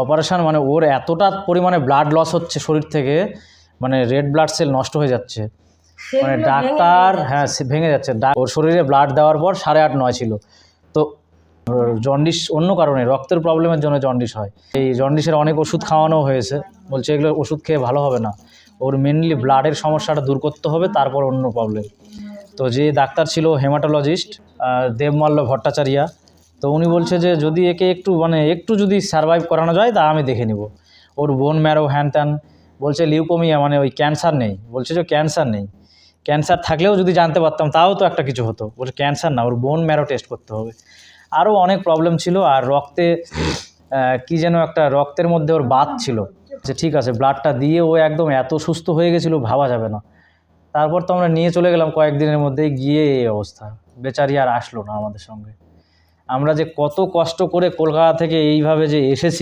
Operation মানে ওর এতটা পরিমাণে ব্লাড লস হচ্ছে শরীর থেকে মানে রেড ব্লাড সেল নষ্ট হয়ে যাচ্ছে। মানে ডাক্তার হ্যাঁ ভেঙে যাচ্ছে। ডা- ওর শরীরে ব্লাড দেওয়ার পর সাড়ে আট নয় ছিল। তো জন্ডিস অন্য কারণে রক্তের প্রবলেমের জন্য জন্ডিস হয়। এই জন্ডিসের অনেক ওষুধ খাওয়ানো হয়েছে। বলছে এগুলো ওষুধ খেয়ে ভালো হবে না। ওর মেনলি ব্লাডের সমস্যাটা দূর করতে হবে তারপর অন্য প্রবলেম তো যে ডাক্তার ছিল হেমাটোলজিস্ট দেবমাল্য ভট্টাচার্যা তো উনি বলছে যে যদি একে একটু মানে একটু যদি সারভাইভ করানো যায়, তা আমি দেখে নিব। ওর বোন ম্যারো হ্যান ত্যান বলছে লিউকোমিয়া মানে ওই ক্যান্সার নেই। বলছে যে ক্যান্সার নেই। ক্যান্সার থাকলেও যদি জানতে পারতাম, তাও তো একটা কিছু হতো। বলছে ক্যান্সার না, ওর বোন ম্যারো টেস্ট করতে হবে। আরও অনেক প্রবলেম ছিল, আর রক্তে কি যেন একটা রক্তের মধ্যে ওর বাত ছিল। যে ঠিক আছে ব্লাডটা দিয়ে ও একদম এত সুস্থ হয়ে গেছিল, ভাবা যাবে না। তারপর তো আমরা নিয়ে চলে গেলাম কয়েকদিনের মধ্যেই, গিয়ে এই অবস্থা। বেচারি আর আসলো না আমাদের সঙ্গে। আমরা যে কত কষ্ট করে কলকাতা থেকে এইভাবে যে এসেছি